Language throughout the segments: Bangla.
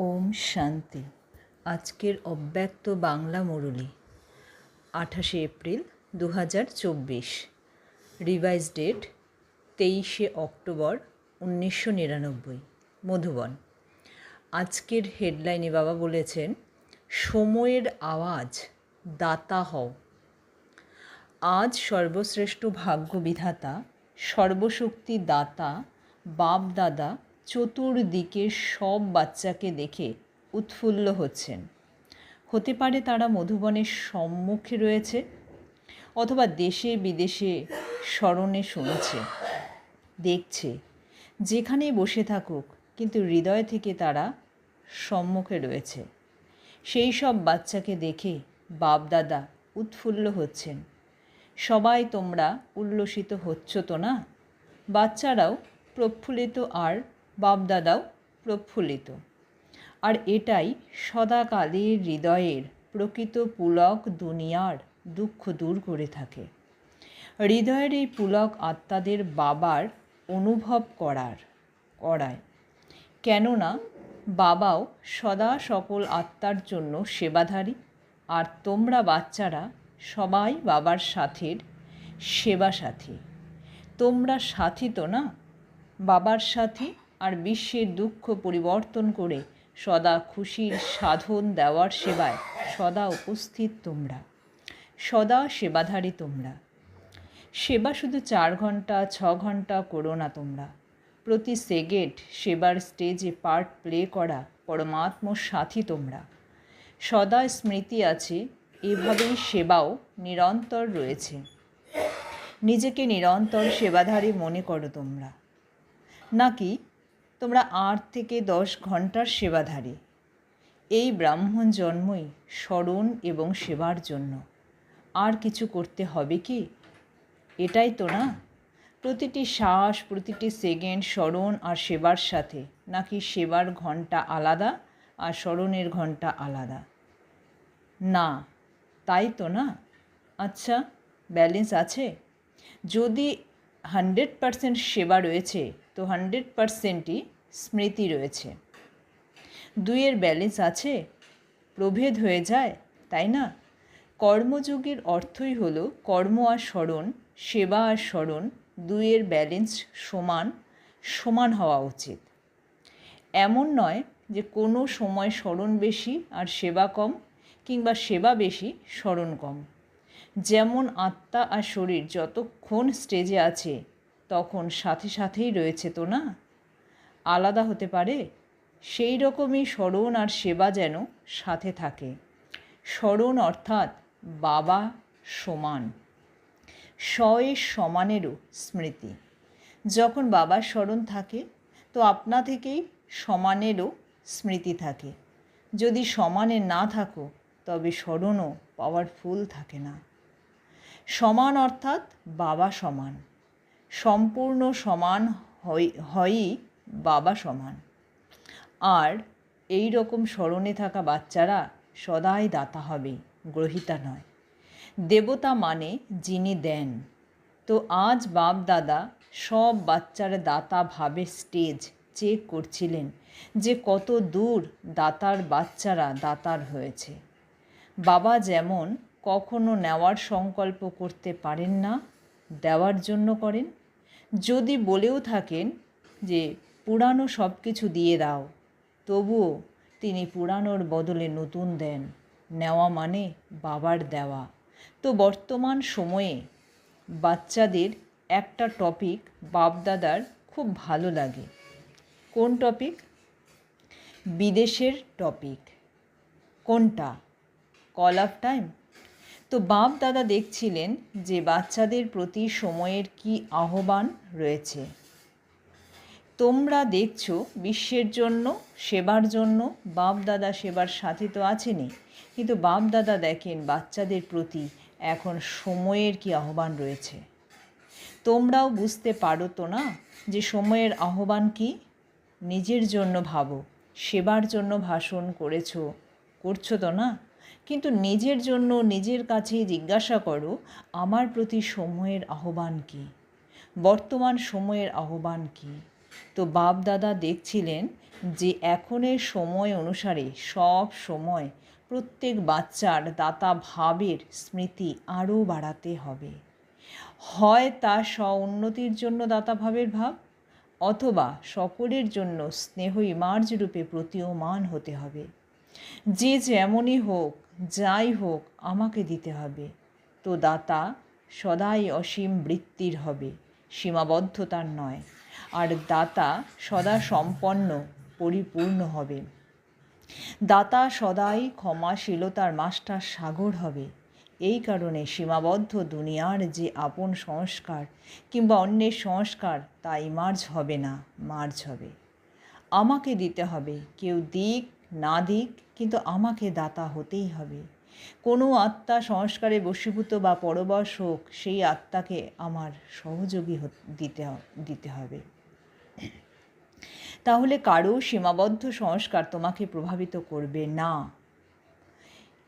ওম শান্তি। আজকের অব্যক্ত বাংলা মুরলি, আঠাশে এপ্রিল দু হাজার চব্বিশ। রিভাইজ ডেট তেইশে অক্টোবর উনিশশো নিরানব্বই। মধুবন। আজকের হেডলাইনে বাবা বলেছেন, সময়ের আওয়াজ, দাতা হও। আজ সর্বশ্রেষ্ঠ ভাগ্য বিধাতা সর্বশক্তি দাতা বাপ দাদা চতুর্দিকে সব বাচ্চাকে দেখে উৎফুল্ল হচ্ছেন। হতে পারে তারা মধুবনের সম্মুখে রয়েছে অথবা দেশে বিদেশে স্মরণে শুনছে, দেখছে, যেখানেই বসে থাকুক, কিন্তু হৃদয় থেকে তারা সম্মুখে রয়েছে। সেই সব বাচ্চাকে দেখে বাপদাদা উৎফুল্ল হচ্ছেন। সবাই তোমরা উল্লসিত হচ্ছ তো না? বাচ্চারাও প্রফুল্লিত আর বাপদাদাও প্রফুল্লিত। আর এটাই সদাকালের হৃদয়ের প্রকৃত পুলক দুনিয়ার দুঃখ দূর করে থাকে। হৃদয়ের এই পুলক আত্মাদের বাবার অনুভব করার, করায়। কেননা বাবাও সদা সকল আত্মার জন্য সেবাধারী, আর তোমরা বাচ্চারা সবাই বাবার সাথের সেবা সাথী তোমরা সাথী তো না? বাবার সাথী আর বিশ্বের দুঃখ পরিবর্তন করে সদা খুশির সাধন দেওয়ার সেবায় সদা উপস্থিত তোমরা। সদা সেবাধারী তোমরা। সেবা শুধু চার ঘণ্টা, ছ ঘণ্টা করো না তোমরা। প্রতি সেকেন্ড সেবার স্টেজে পার্ট প্লে করা পরমাত্ম সাথী তোমরা। সদা স্মৃতি আছে, এভাবেই সেবাও নিরন্তর রয়েছে। নিজেকে নিরন্তর সেবাধারী মনে করো তোমরা। নাকি তোমরা আট থেকে দশ ঘণ্টার সেবাধারী। এই ব্রাহ্মণ জন্মই স্মরণ এবং সেবার জন্য। আর কিছু করতে হবে কি? এটাই তো না? প্রতিটি শ্বাস, প্রতিটি সেকেন্ড স্মরণ আর সেবার সাথে। নাকি সেবার ঘণ্টা আলাদা আর স্মরণের ঘণ্টা আলাদা? না, তাই তো না? আচ্ছা ব্যালেন্স আছে? যদি হান্ড্রেড পারসেন্ট সেবা রয়েছে তো হান্ড্রেড পারসেন্টই স্মৃতি রয়েছে। দুইয়ের ব্যালেন্স আছে? প্রভেদ হয়ে যায়? তাই না? কর্মযোগের অর্থই হলো কর্ম আর স্মরণ, সেবা আর স্মরণ, দুইয়ের ব্যালেন্স সমান সমান হওয়া উচিত। এমন নয় যে কোনো সময় স্মরণ বেশি আর সেবা কম কিংবা সেবা বেশি, স্মরণ কম। যেমন আত্মা আর শরীর যতক্ষণ স্টেজে আছে তখন সাথে সাথেই রয়েছে তো না? আলাদা হতে পারে, সেই রকমই স্মরণ আর সেবা যেন সাথে থাকে। স্মরণ অর্থাৎ বাবা সমান। স্বয়ের সমানেরও স্মৃতি। যখন বাবার স্মরণ থাকে, তো আপনা থেকেই সমানেরও স্মৃতি থাকে। যদি সমানে না থাকো, তবে স্মরণও পাওয়ারফুল থাকে না। সমান অর্থাৎ বাবা সমান। সম্পূর্ণ সমান হয়ই বাবা সমান। আর এই রকম স্মরণে থাকা বাচ্চারা সদাই দাতা হবে, গ্রহিতা নয়। দেবতা মানে যিনি দেন। তো আজ বাপ দাদা সব বাচ্চার দাতা ভাবে স্টেজ চেক করছিলেন যে কত দূর দাতার বাচ্চারা দাতার হয়েছে। বাবা যেমন কখনো নেওয়ার সংকল্প করতে পারেন না, দেওয়ার জন্য করেন যদি বলেও থাকেন যে পুরানো সব কিছু দিয়ে দাও, তবুও তিনি পুরানোর বদলে নতুন দেন। নেওয়া মানে বাবার দেওয়া। তো বর্তমান সময়ে বাচ্চাদের একটা টপিক বাপদাদার খুব ভালো লাগে। কোন টপিক? বিদেশের টপিক। কোনটা? Call of time? তো বাপ দাদা দেখছিলেন যে বাচ্চাদের প্রতি সময়ের কি আহ্বান রয়েছে। তোমরা দেখছ বিশ্বের জন্য, সেবার জন্য, বাপ দাদা সেবার সাথে তো আছেনই। কিন্তু বাপ দাদা দেখেন বাচ্চাদের প্রতি এখন সময়ের কি আহ্বান রয়েছে। তোমরাও বুঝতে পারো তো না যে সময়ের আহ্বান কি? নিজের জন্য ভাবো, সেবার জন্য ভাষণ করেছ, করছ তো না? কিন্তু নিজের জন্য নিজের কাছে জিজ্ঞাসা করো, আমার প্রতি সময়ের আহ্বান কী? বর্তমান সময়ের আহ্বান কী? তো বাপ দাদা দেখছিলেন যে এখনের সময় অনুসারে সব সময় প্রত্যেক বাচ্চার দাতা ভাবের স্মৃতি আরও বাড়াতে হবে। হয় তা স্ব উন্নতির জন্য দাতা ভাবের ভাব, অথবা সকলের জন্য স্নেহই মার্জ রূপে প্রতীয়মান হতে হবে। যে যেমনই হোক যাই হোক, আমাকে দিতে হবে। তো দাতা, সদাই অসীম বৃত্তির হবে, সীমাবদ্ধতার নয়। আর দাতা, সদা সম্পন্ন, পরিপূর্ণ হবে। দাতা, সদাই ক্ষমাশীলতার মাস্টার সাগর হবে। এই কারণে সীমাবদ্ধ দুনিয়ার যে আপন সংস্কার কিংবা অন্যের সংস্কার তাই মার্জ হবে না, মার্জ হবে। আমাকে দিতে হবে, কেউ দিক, না দিক কিন্তু আমাকে দাতা হতেই হবে। কোনো আত্মা সংস্কারে বশীভূত বা পরবশ হোক, সেই আত্মাকে আমার সহযোগী দিতে দিতে হবে। তাহলে কারও সীমাবদ্ধ সংস্কার তোমাকে প্রভাবিত করবে না।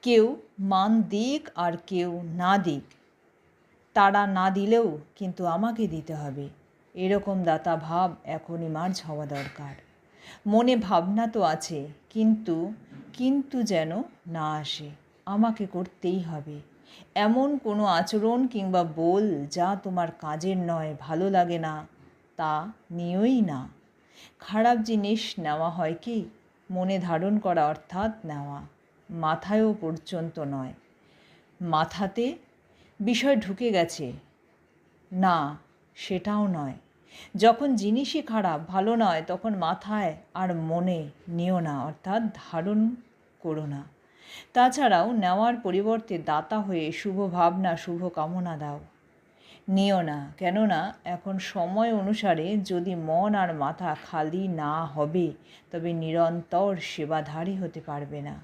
কেউ মান দিক আর কেউ না দিক। তারা না দিলেও কিন্তু আমাকে দিতে হবে। এরকম দাতা ভাব এখনই মার্জ হওয়া দরকার। মনে ভাবনা তো আছে, কিন্তু কিন্তু যেন না আসে। আমাকে করতেই হবে। এমন কোনো আচরণ কিংবা বল যা তোমার কাজের নয়, ভালো লাগে না, তা নিয়েই না। খারাপ জিনিস নেওয়া হয় কি? মনে ধারণ করা অর্থাৎ নেওয়া। মাথায়ও পর্যন্ত নয়। মাথাতে বিষয় ঢুকে গেছে। না, সেটাও নয়। যখন জিনিসই খারাপ, ভালো নয়, তখন মাথায় আর মনে নিও না, অর্থাৎ ধারণ করো না। তাছাড়াও নেওয়ার পরিবর্তে দাতা হয়ে শুভ ভাবনা, শুভ কামনা দাও। নিও না, কেননা এখন সময় অনুসারে যদি মন আর মাথা খালি না হবে, তবে নিরন্তর সেবাধারী হতে পারবে না।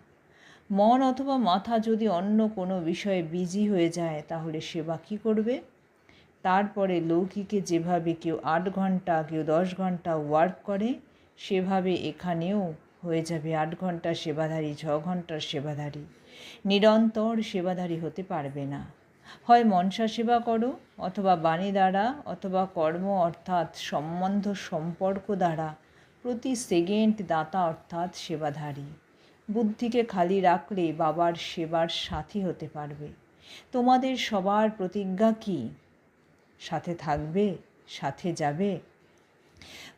মন অথবা মাথা যদি অন্য কোনো বিষয়ে বিজি হয়ে যায়, তাহলে সেবা কী করবে? তারপরে লৌকিকে যেভাবে কেউ আট ঘণ্টা, কেউ দশ ঘণ্টা ওয়ার্ক করে, সেভাবে এখানেও হয়ে যাবে আট ঘণ্টা সেবাধারী, ছ ঘণ্টার সেবাধারী। নিরন্তর সেবাধারী হতে পারবে না। হয় মনসা সেবা করো, অথবা বাণী দ্বারা, অথবা কর্ম অর্থাৎ সম্বন্ধ সম্পর্ক দ্বারা প্রতি সেকেন্ড দাতা অর্থাৎ সেবাধারী। বুদ্ধিকে খালি রাখলে বাবার সেবার সাথী হতে পারবে। তোমাদের সবার প্রতিজ্ঞা কি? সাথে থাকবে, সাথে যাবে।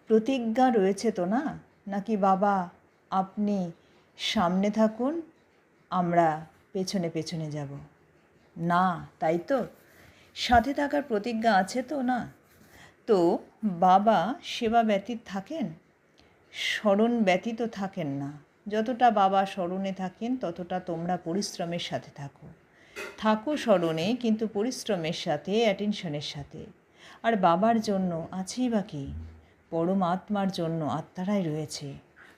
প্রতিজ্ঞা রয়েছে তো না? নাকি বাবা, আপনি সামনে থাকুন, আমরা পেছনে পেছনে যাব। না, তাই তো? সাথে থাকার প্রতিজ্ঞা আছে তো না? তো বাবা সেবা ব্যতীত থাকেন? স্মরণ ব্যতীত থাকেন না। যতটা বাবা স্মরণে থাকেন, ততটা তোমরা পরিশ্রমের সাথে থাকো। থাকো স্মরণে, কিন্তু পরিশ্রমের সাথে অ্যাটেনশনের সাথে। আর বাবার জন্য আছেই বা কি? পরম আত্মার জন্য আত্মারাই রয়েছে।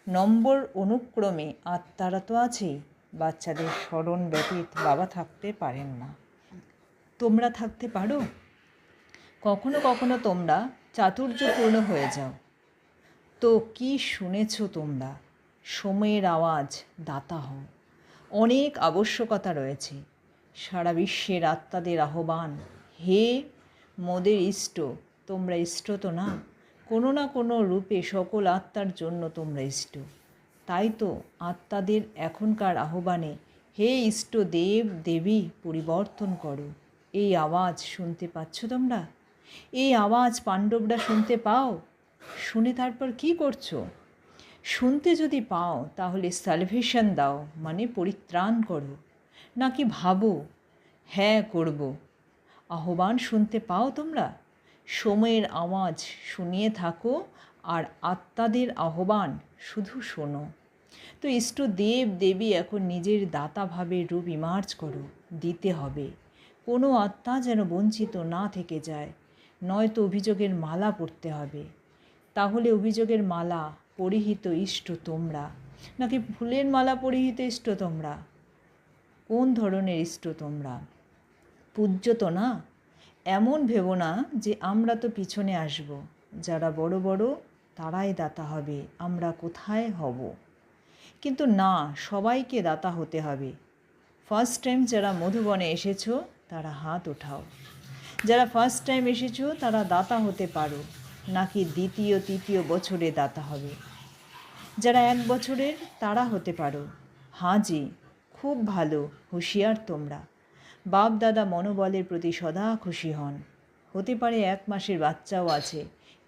নম্বর অনুক্রমে আত্মারা তো আছেই বাচ্চাদের স্মরণ ব্যতীত বাবা থাকতে পারেন না। তোমরা থাকতে পারো? কখনো কখনো তোমরা চাতুর্যপূর্ণ হয়ে যাও। তো কি শুনেছ তোমরা? সময়ের আওয়াজ, দাতা হও। অনেক আবশ্যকতা রয়েছে। সারা বিশ্বের আত্মাদের আহ্বান। হে মোদের ইষ্ট, তোমরা ইষ্ট তো না? কোনো না কোনো রূপে সকল আত্মার জন্য তোমরা ইষ্ট। তাই তো আত্মাদের এখনকার আহ্বানে হে ইষ্ট দেব, দেবী পরিবর্তন করো। এই আওয়াজ শুনতে পাচ্ছ তোমরা? এই আওয়াজ পাণ্ডবরা শুনতে পাও? শুনে তারপর কি করছ? শুনতে যদি পাও, তাহলে সালভেশন দাও মানে পরিত্রাণ করো। নাকি ভাবো? হ্যাঁ করব। আহ্বান শুনতে পাও তোমরা? সময়ের আওয়াজ শুনিয়ে থাকো আর আত্মাদের আহ্বান শুধু শোনো। তো ইষ্ট দেব দেবী, এখন নিজের দাতাভাবে রূপ ইমার্জ করো, দিতে হবে। কোনো আত্মা যেন বঞ্চিত না থেকে যায়, নয়তো অভিযোগের মালা পড়তে হবে। তাহলে অভিযোগের মালা পরিহিত ইষ্ট তোমরা, নাকি ফুলের মালা পরিহিত ইষ্ট তোমরা? কোন ধরনের ইষ্ট তোমরা? পূজ্য তো না? এমন ভেবো না যে আমরা তো পিছনে আসব। যারা বড় বড়, তারাই দাতা হবে। আমরা কোথায় হব? কিন্তু না, সবাইকে দাতা হতে হবে। ফার্স্ট টাইম যারা মধুবনে এসেছ, তারা হাত ওঠাও। যারা ফার্স্ট টাইম এসেছ, তারা দাতা হতে পারো। নাকি দ্বিতীয়, তৃতীয় বছরে দাতা হবে। যারা এক বছরের, তারা হতে পারো। হাঁ জি খুব ভালো, হুঁশিয়ার তোমরা। বাপ দাদা মনোবলের প্রতি সদা খুশি হন। হতে পারে এক মাসের বাচ্চাও আছে,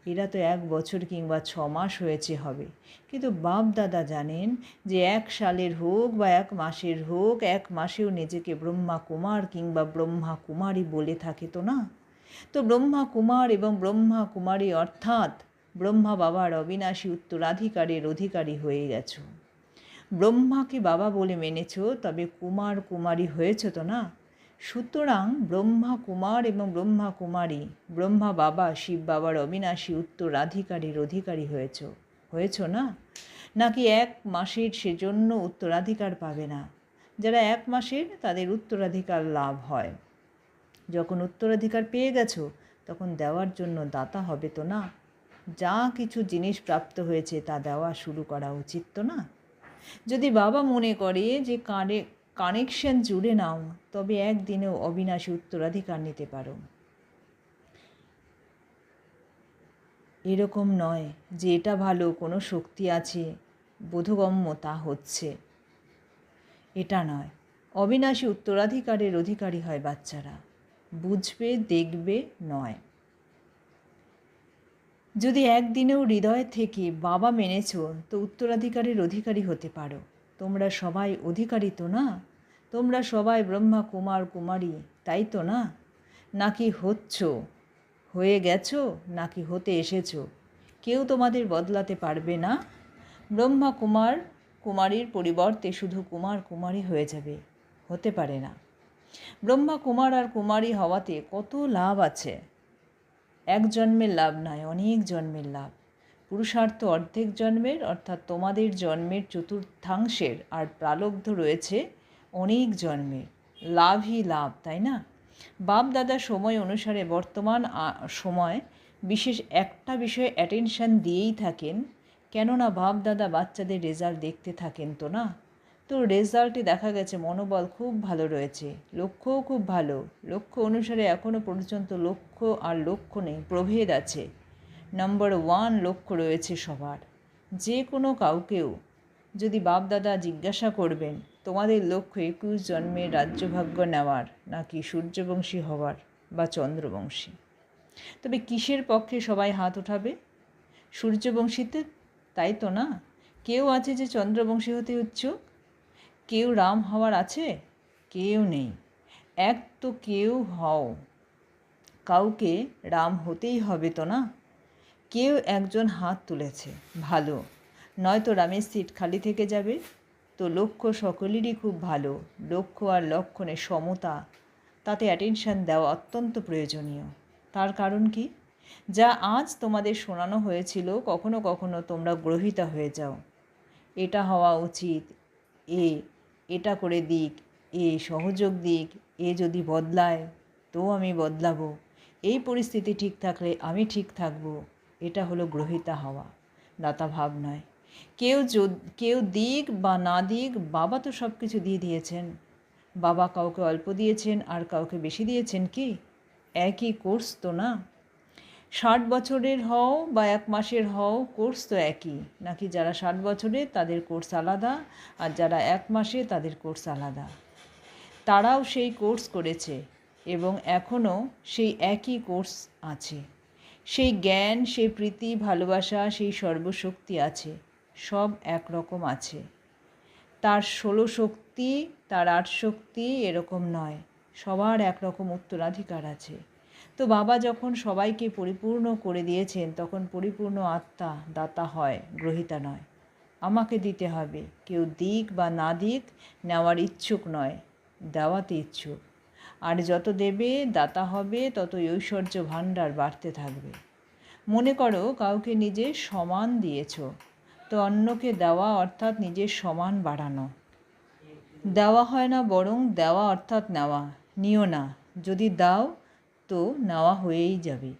এরা তো এক বছর কিংবা ছ মাস হয়েছে হবে। কিন্তু বাপ দাদা জানেন যে এক সালের হোক বা এক মাসের হোক, এক মাসেও নিজেকে ব্রহ্মা কুমার কিংবা ব্রহ্মা কুমারী বলে থাকে তো না? তো ব্রহ্মা কুমার এবং ব্রহ্মা কুমারী অর্থাৎ ব্রহ্মা বাবার অবিনাশী উত্তরাধিকারের অধিকারী হয়ে গেছো। ব্রহ্মাকে বাবা বলে মেনেছ, তবে কুমার কুমারী হয়েছ তো না? সুতরাং ব্রহ্মা কুমার এবং ব্রহ্মা কুমারী, ব্রহ্মা বাবা, শিব বাবার অবিনাশী উত্তরাধিকারীর অধিকারী হয়েছ হয়েছ না? নাকি এক মাসের সেজন্য উত্তরাধিকার পাবে না? যারা এক মাসের, তাদের উত্তরাধিকার লাভ হয়। যখন উত্তরাধিকার পেয়ে গেছো, তখন দেওয়ার জন্য দাতা হবে তো না? যা কিছু জিনিস প্রাপ্ত হয়েছে, তা দেওয়া শুরু করা উচিত তো না? যদি বাবা মনে করে যে কানে কানেকশন জুড়ে নাও, তবে একদিনেও অবিনাশী উত্তরাধিকার নিতে পারো। এরকম নয় যে এটা ভালো, কোনো শক্তি আছে, বোধগম্য তা হচ্ছে। এটা নয়। অবিনাশী উত্তরাধিকারের অধিকারী হয় বাচ্চারা। বুঝবে, দেখবে নয়। যদি একদিনেও হৃদয় থেকে বাবা মেনেছ, তো উত্তরাধিকারের অধিকারী হতে পারো। তোমরা সবাই অধিকারী তো না? তোমরা সবাই ব্রহ্মা, কুমার, কুমারী, তাই তো না? নাকি হচ্ছ? হয়ে গেছো? নাকি হতে এসেছ? কেউ তোমাদের বদলাতে পারবে না? ব্রহ্মা, কুমার, কুমারীর পরিবর্তে শুধু কুমার, কুমারী হয়ে যাবে। হতে পারে না। ব্রহ্মা, কুমার আর কুমারী হওয়াতে কত লাভ আছে? এক জন্মের লাভ নয় অনেক জন্মের লাভ। পুরুষার্থ অর্ধেক জন্মের, অর্থাৎ তোমাদের জন্মের চতুর্থাংশের আর প্রালব্ধ রয়েছে অনেক জন্মের। লাভই লাভ, তাই না? বাপ দাদা সময় অনুসারে বর্তমান সময় বিশেষ একটা বিষয়ে অ্যাটেনশান দিয়েই থাকেন, কেননা বাপ দাদা বাচ্চাদের রেজাল্ট দেখতে থাকেন তো না? তো রেজাল্টে দেখা গেছে, মনোবল খুব ভালো রয়েছে, লক্ষ্যও খুব ভালো। লক্ষ্য অনুসারে এখনও পর্যন্ত লক্ষ্য আর লক্ষ্য নেই, প্রভেদ আছে। নম্বর ওয়ান লক্ষ্য রয়েছে সবার, যে কোনো কাউকেও। যদি বাপদাদা জিজ্ঞাসা করবেন, তোমাদের লক্ষ্য একুশ জন্মের রাজ্যভাগ্য নেওয়ার, নাকি সূর্যবংশী হওয়ার বা চন্দ্রবংশী? তবে কিসের পক্ষে সবাই হাত ওঠাবে? সূর্যবংশীতে? তাই তো না? কেউ আছে যে চন্দ্রবংশী হতে উচ্চুক কেউ রাম হওয়ার আছে? কেউ নেই। এক তো কেউ হও। কাউকে রাম হতেই হবে তো না? কেউ একজন হাত তুলেছে, ভালো। নয়তো রামের সিট খালি থেকে যাবে? তো লক্ষ্য সকলেরই খুব ভালো। লক্ষ্য আর লক্ষণের সমতা। তাতে অ্যাটেনশান দেওয়া অত্যন্ত প্রয়োজনীয়। তার কারণ কি? যা আজ তোমাদের শোনানো হয়েছিল, কখনো কখনো তোমরা গ্রহিতা হয়ে যাও। এটা হওয়া উচিত। এ এটা করে দিক, এ সহযোগ দিক, এ যদি বদলায়, তো আমি বদলাবো। এই পরিস্থিতি ঠিক থাকলে আমি ঠিক থাকব। এটা হলো গ্রহিতা হওয়া, দাতা ভাব নয়। কেউ কেউ দিক বা না দিক, বাবা তো সব কিছু দিয়ে দিয়েছেন। বাবা কাউকে অল্প দিয়েছেন আর কাউকে বেশি দিয়েছেন কি? একই কোর্স তো না? ষাট বছরের হও বা এক মাসের হও কোর্স তো একই। নাকি যারা ষাট বছরের তাদের কোর্স আলাদা, আর যারা এক মাসে, তাদের কোর্স আলাদা। তারাও সেই কোর্স করেছে, এবং এখনও সেই একই কোর্স আছে। সেই জ্ঞান, সেই প্রীতি, ভালোবাসা, সেই সর্বশক্তি আছে, সব একরকম আছে। তার ষোলো শক্তি, তার আট শক্তি এরকম নয়, সবার একরকম উত্তরাধিকার আছে। তো বাবা যখন সবাইকে পরিপূর্ণ করে দিয়েছেন, তখন পরিপূর্ণ আত্মা, দাতা হয়, গ্রহিতা নয়। আমাকে দিতে হবে। কেউ দিক বা না দিক নেওয়ার ইচ্ছুক নয়, দেওয়াতে ইচ্ছুক। আর যত দেবে, দাতা হবে তত ঐশ্বর্য ভাণ্ডার বাড়তে থাকবে। মনে করো, কাউকে নিজে সমান দিয়েছ, তো অন্যকে দেওয়া অর্থাৎ নিজের সমান বাড়ানো। দেওয়া হয় না বরং দেওয়া অর্থাৎ নেওয়া, নিও না। যদি দাও তো নেওয়া হয়েই যাবে।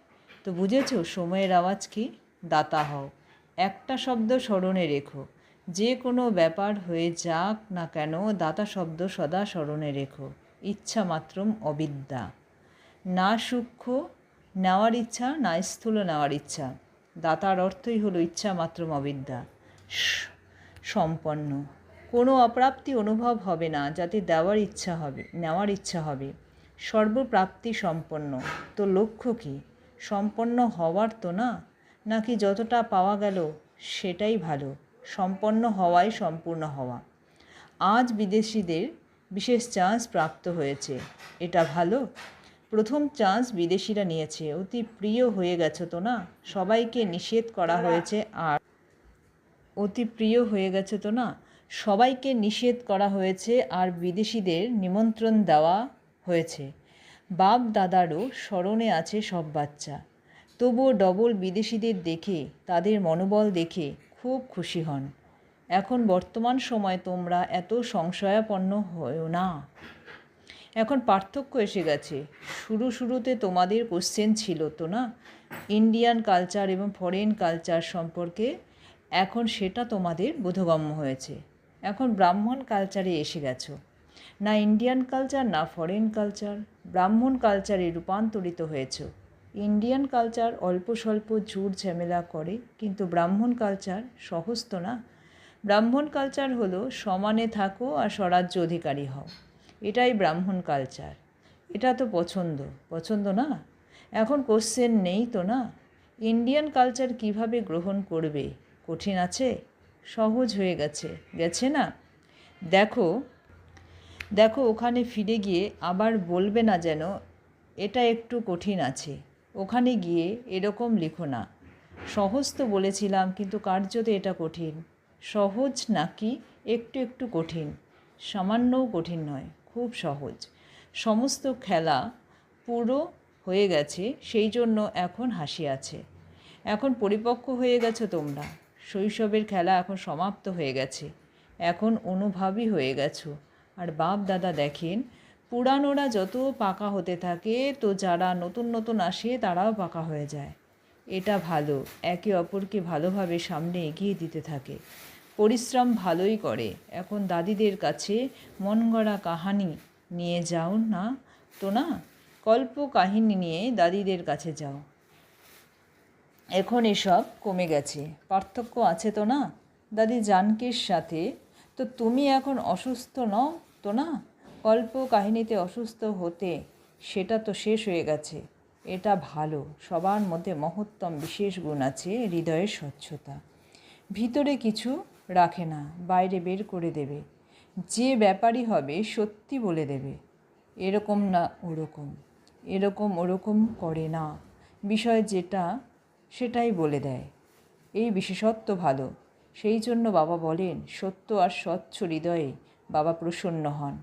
তো বুঝেছ, সময়ের আওয়াজ কি? দাতা হও। একটা শব্দ স্মরণে রেখো। যে কোনো ব্যাপার হয়ে যাক না কেন, দাতা শব্দ সদা স্মরণে রেখো। ইচ্ছা মাত্রম অবিদ্যা। না সূক্ষ্ম নেওয়ার ইচ্ছা, না স্থূল নেওয়ার ইচ্ছা। দাতার অর্থই হলো ইচ্ছা মাত্রম অবিদ্যা। সম্পন্ন। কোনো অপ্রাপ্তি অনুভব হবে না, যাতে দেওয়ার ইচ্ছা হবে, নেওয়ার ইচ্ছা হবে। সর্বপ্রাপ্তি সম্পন্ন। তো লক্ষ্য কী? সম্পন্ন হওয়ার তো না? নাকি যতটা পাওয়া গেল, সেটাই ভালো। সম্পন্ন হওয়াই সম্পূর্ণ হওয়া। আজ বিদেশিদের বিশেষ চান্স প্রাপ্ত হয়েছে। এটা ভালো? প্রথম চান্স বিদেশিরা নিয়েছে। অতি প্রিয় হয়ে গেছো তো না? সবাইকে নিষেধ করা হয়েছে আর অতি প্রিয় হয়ে গেছে তো না? সবাইকে নিষেধ করা হয়েছে আর বিদেশিদের নিমন্ত্রণ দেওয়া হয়েছে। বাপ দাদারও স্মরণে আছে সব বাচ্চা। তবুও ডবল বিদেশিদের দেখে, তাদের মনোবল দেখে খুব খুশি হন। এখন বর্তমান সময় তোমরা এত সংশয়াপন্ন হয়েও না। এখন পার্থক্য এসে গেছে। শুরু শুরুতে তোমাদের কোশ্চেন ছিল তো না? ইন্ডিয়ান কালচার এবং ফরেন কালচার সম্পর্কে এখন সেটা তোমাদের বোধগম্য হয়েছে। এখন ব্রাহ্মণ কালচারে এসে গেছো। না ইন্ডিয়ান কালচার না ফরেন কালচার ব্রাহ্মণ কালচারে রূপান্তরিত হয়েছো। ইন্ডিয়ান কালচার অল্প স্বল্প ঝুট ঝামেলা করে, কিন্তু ব্রাহ্মণ কালচার সহজ তো না। ব্রাহ্মণ কালচার হলো সমানে থাকো আর স্বরাজ্য অধিকারী হও। এটাই ব্রাহ্মণ কালচার এটা তো পছন্দ পছন্দ না? এখন কোশ্চেন নেই তো না? ইন্ডিয়ান কালচার কীভাবে গ্রহণ করবে? কঠিন আছে? সহজ হয়ে গেছে গেছে না? দেখো দেখো, ওখানে ফিরে গিয়ে আবার বলবে না যেন, এটা একটু কঠিন আছে। ওখানে গিয়ে এরকম লিখো না। সহজ তো বলেছিলাম, কিন্তু কার্যতে এটা কঠিন। সহজ নাকি একটু একটু কঠিন? সামান্যও কঠিন নয়, খুব সহজ। সমস্ত খেলা পুরো হয়ে গেছে, সেই জন্য এখন হাসি আছে। এখন পরিপক্ক হয়ে গেছো তোমরা। শৈশবের খেলা এখন সমাপ্ত হয়ে গেছে। এখন অনুভাবী হয়ে গেছো। আর বাপ দাদা দেখেন, পুরানোরা যত পাকা হতে থাকে, তো যারা নতুন নতুন আসে তারাও পাকা হয়ে যায়। এটা ভালো, একে অপরকে ভালোভাবে সামনে এগিয়ে দিতে থাকে। পরিশ্রম ভালোই করে। এখন দাদিদের কাছে মন গড়া কাহানি, নিয়ে যাও না তো না? কল্প কাহিনী নিয়ে দাদিদের কাছে যাও। এখন এসব কমে গেছে। পার্থক্য আছে তো না? দাদি জানকীর সাথে তো তুমি এখন অসুস্থ নও তো না? কল্প কাহিনীতে অসুস্থ হতে সেটা তো শেষ হয়ে গেছে। এটা ভালো, সবার মধ্যে মহত্তম বিশেষ গুণ আছে হৃদয়ের স্বচ্ছতা। ভিতরে কিছু রাখে না, বাইরে বের করে দেবে। যে ব্যাপারই হবে সত্যি বলে দেবে। এরকম না ওরকম, এরকম ওরকম করে না। বিষয় যেটা, সেটাই বলে দেয়। এই বিশেষত্ব ভালো। সেই জন্য বাবা বলেন, সত্য আর স্বচ্ছ হৃদয়ে বাবা প্রসন্ন হন।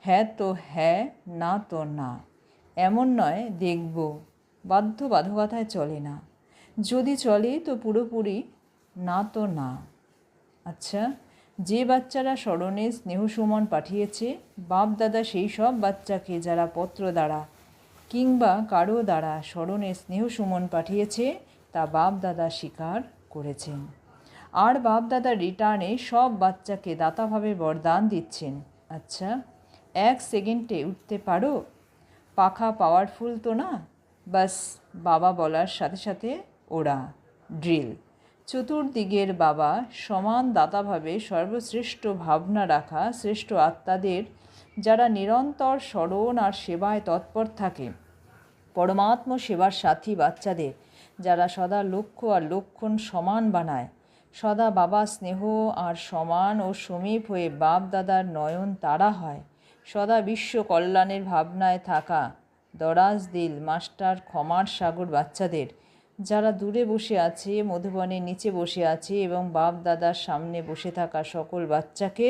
হ্যাঁ তো হ্যাঁ না তো না। এমন নয়, দেখব। বাধ্য বাধকতায় চলে না। যদি চলে, তো পুরোপুরি না তো না। আচ্ছা যে বাচ্চারা স্মরণে স্নেহসুমন পাঠিয়েছে বাপ দাদা সেই সব বাচ্চাকে যারা পত্র দ্বারা কিংবা কারও দ্বারা স্মরণে স্নেহসুমন পাঠিয়েছে, তা বাপ দাদা স্বীকার করেছেন। আর বাপ দাদা রিটার্নে সব বাচ্চাকে দাতাভাবে বরদান দিচ্ছেন। আচ্ছা এক সেকেন্ডে উঠতে পারো? পাখা পাওয়ারফুল তো না? বাস, বাবা বলার সাথে সাথে ওরা। ড্রিল চতুর্দিকের বাবা সমান দাতাভাবে সর্বশ্রেষ্ঠ ভাবনা রাখা শ্রেষ্ঠ আত্মাদের, যারা নিরন্তর স্মরণ আর সেবায় তৎপর থাকে। পরমাত্ম সেবার সাথী বাচ্চাদের, যারা সদা লক্ষ্য আর লক্ষণ সমান বানায়। সদা বাবা স্নেহ আর সমান ও সমীপ হয়ে বাপ দাদার নয়ন তারা হয়। সদা বিশ্ব কল্যাণের ভাবনায় থাকা দরাজ দিল মাস্টার ক্ষমার সাগর বাচ্চাদের। যারা দূরে বসে আছে, মধুবনের নিচে বসে আছে এবং বাপ দাদার সামনে বসে থাকা সকল বাচ্চাকে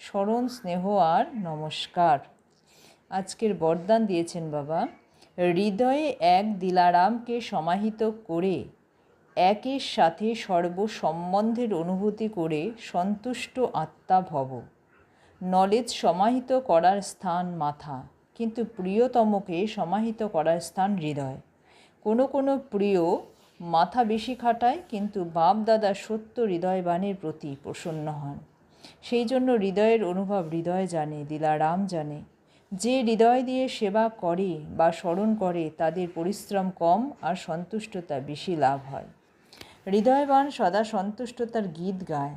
স্মরণ, স্নেহ আর নমস্কার। আজকের বরদান দিয়েছেন বাবা। হৃদয়ে এক দিলারামকে সমাহিত করে একের সাথে সর্বসম্বন্ধের অনুভূতি করে সন্তুষ্ট আত্মা ভব। নলেজ সমাহিত করার স্থান মাথা, কিন্তু প্রিয়তমকে সমাহিত করার স্থান হৃদয়। কোনো কোনো প্রিয় মাথা বেশি খাটায়, কিন্তু বাপ দাদা সত্য হৃদয়বানের প্রতি প্রসন্ন হন। সেই জন্য হৃদয়ের অনুভব হৃদয় জানে, দিলারাম জানে। যে হৃদয় দিয়ে সেবা করে বা স্মরণ করে, তাদের পরিশ্রম কম আর সন্তুষ্টতা বেশি লাভ হয়। হৃদয়বান সদা সন্তুষ্টতার গীত গায়।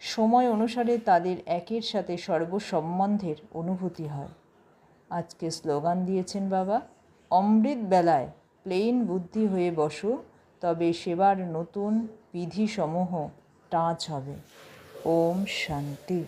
সময় অনুসারে তাদের একের সাথে সর্বসম্বন্ধের অনুভূতি হয়। আজকে স্লোগান দিয়েছেন বাবা, অমৃত বেলায় প্লেন বুদ্ধি হয়ে বসো, তবে সেবার নতুন বিধিসমূহ টাচ হবে। ওম শান্তি।